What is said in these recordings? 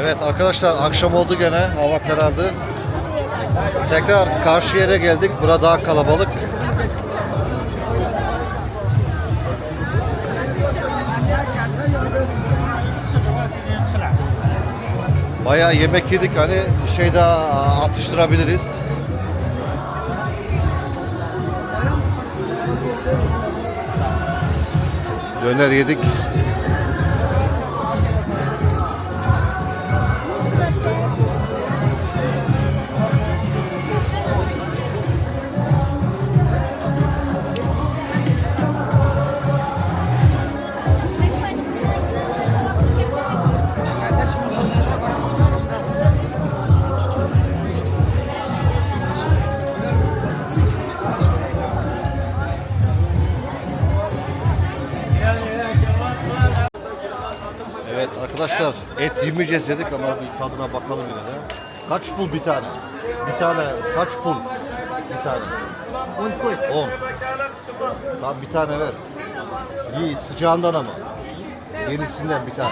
Evet arkadaşlar akşam oldu gene hava karardı. Tekrar karşı yere geldik. Burada daha kalabalık. Bayağı yemek yedik hani bir şey daha atıştırabiliriz. Döner yedik. Et yemeyeceğiz dedik ama bir tadına bakalım yine de. Kaç pul bir tane? Bir tane kaç pul? Bir tane. 10 10. Tamam bir tane ver. İyi sıcağından ama. Yenisinden bir tane.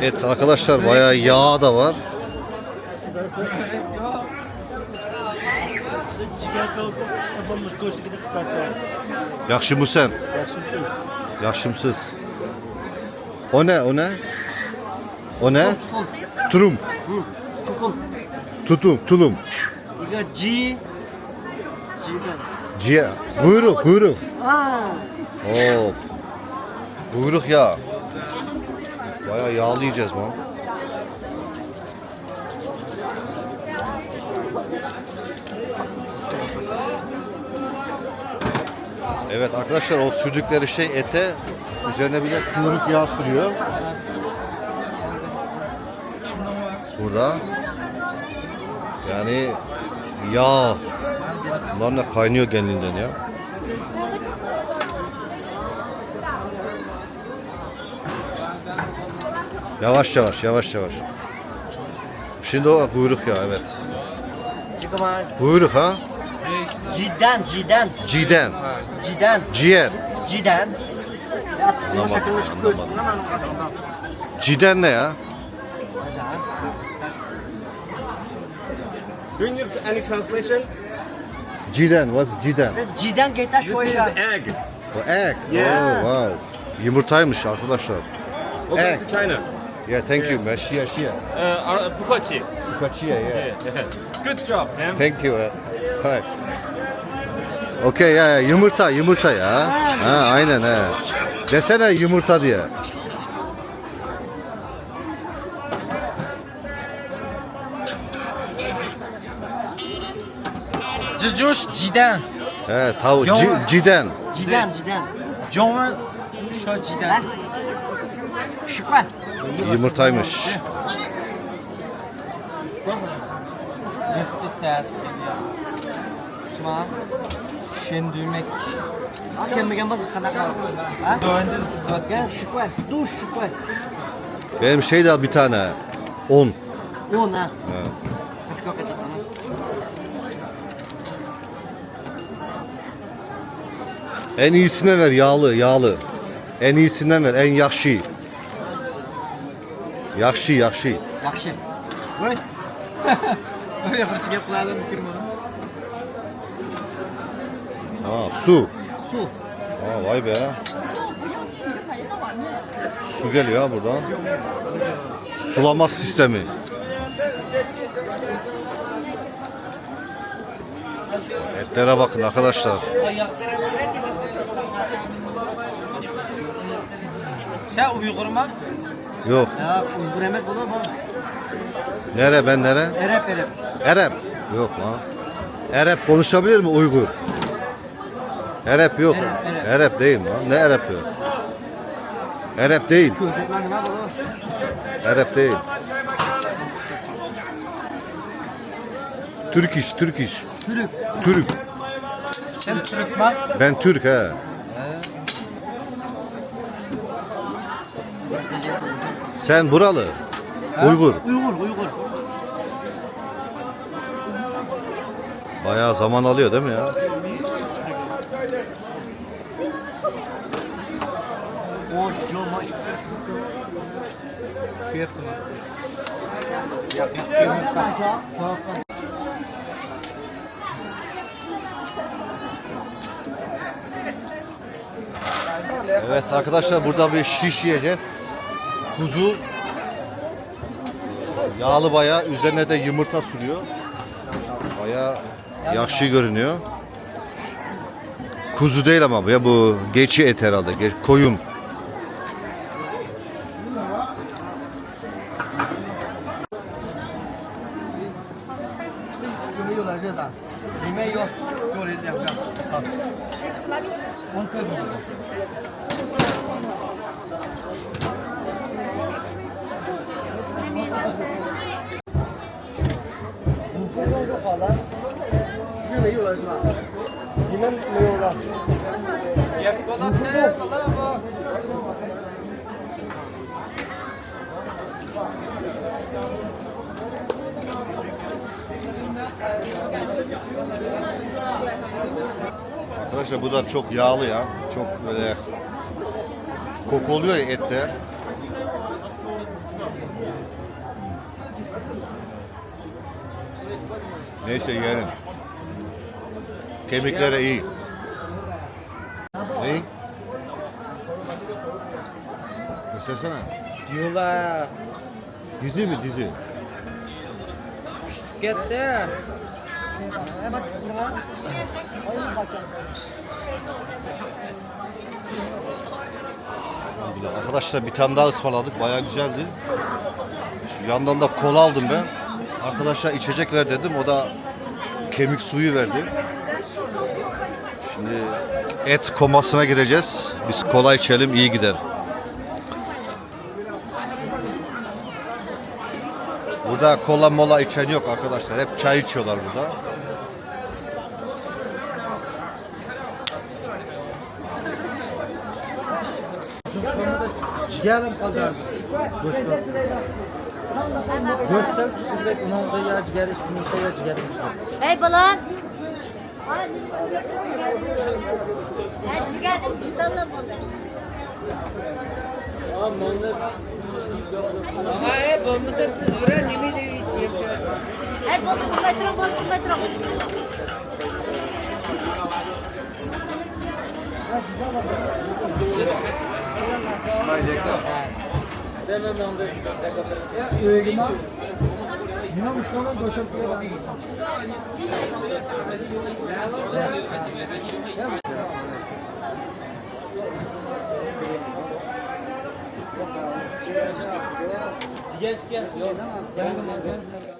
Evet arkadaşlar bayağı yağ da var. Yakşı mısın? Yakşımsın. Yakşımsız. O ne? O ne? O ne? Turum. Tutum. Tutum. Tulum. G. G. Buyruk. Buyruk. Oo. Buyruk ya. Bayağı yağlı yiyeceğiz lan. Evet arkadaşlar o sürdükleri şey ete üzerine bir de kuyruk yağ sürüyor. Burada yani yağ bunlarla kaynıyor kendinden ya. Yavaş yavaş yavaş yavaş. Şimdi o kuyruk ya evet. Kuyruk ha. G'den G'den Ciden. G'den Ciğer. G'den Anlamadım, anlamadım. Ciden ne ya? Do you need any translation? Ciden. What's ciden? G'den get This is şoya egg. O egg. Yeah. Oh, wow. Yumurtaymış arkadaşlar. Welcome Egg. to China. Yeah, thank you. man. Şia şia. Uh, uh, 不客气. Kaçıya yeah. Yeah. Good job, man. Thank you. Hi. Okey ya ya, yumurta yumurta ya. Ha aynen he. Desene yumurta diye. Cıcış ciden. He tavuk Yo- ci- ciden. G'den G'den Cumhur şu ciden. şıkvan Yumurtaymış. Cepte ters ediyor. Cuma. Şendürmek. kelmagan bo'lsa qanaqa ha Döndü Gel şıkvan duş şıkvan Benim şey de al bir tane. 10. o'n ha Ha. Ko'proq ketaman. En iyisine ver yağlı yağlı. En iyisinden ver en yakşı. Yakşı yakşı. yaxshi voy Öyle fırça gap qilardim kirmadim. Ha su. suv Ha vay be. Su geliyor ha buradan. Sulama sistemi. Etlere bakın arkadaşlar. Sen Uygurma? Yok. ya uyg'ur emas bo'lar bu Nere ben nere? erep erep Erep. Yok lan. Erep konuşabilir mi Uygur? Erep yok. Erep, Erep. Erep değil lan. Ne Erep yok? Erep değil. Erep değil. Türk iş, Türk iş. turk Türk. Sen Türkmen. Ben Türk he. Sen buralı. Uygur. Uygur, Uygur. Bayağı zaman alıyor değil mi ya? Evet arkadaşlar burada bir şiş yiyeceğiz. Kuzu yağlı bayağı üzerine de yumurta sürüyor. Bayağı yaşlı görünüyor. Kuzu değil ama bu ya bu geçi et herhalde. Ge- koyun. Arkadaşlar bu da çok yağlı ya. Çok böyle koku oluyor ya ette. Neyse yiyelim. Kemikleri iyi. Ne? Göstersene. Diyorlar. Dizi mi dizi? Gitti. Hemen kısmına. Arkadaşlar bir tane daha ısmarladık. Bayağı güzeldi. Şu yandan da kola aldım ben. Arkadaşlar içecek ver dedim. O da kemik suyu verdi. Şimdi et komasına gireceğiz. Biz kola içelim iyi gider. Burada kola mola içen yok arkadaşlar. Hep çay içiyorlar burada. Ciğerim kalacağız. Goşka. Görsel kişilik onun da ya ciğer işkiniyse ya ciğerim işte. Hey balon. Ben çıkardım kuşlarla buldu. Hey balon bu metro balon bu metro. İsmail Yeka. Öğlüme. Yine uçlarına döşekliyor. Gel gel. Gel gel.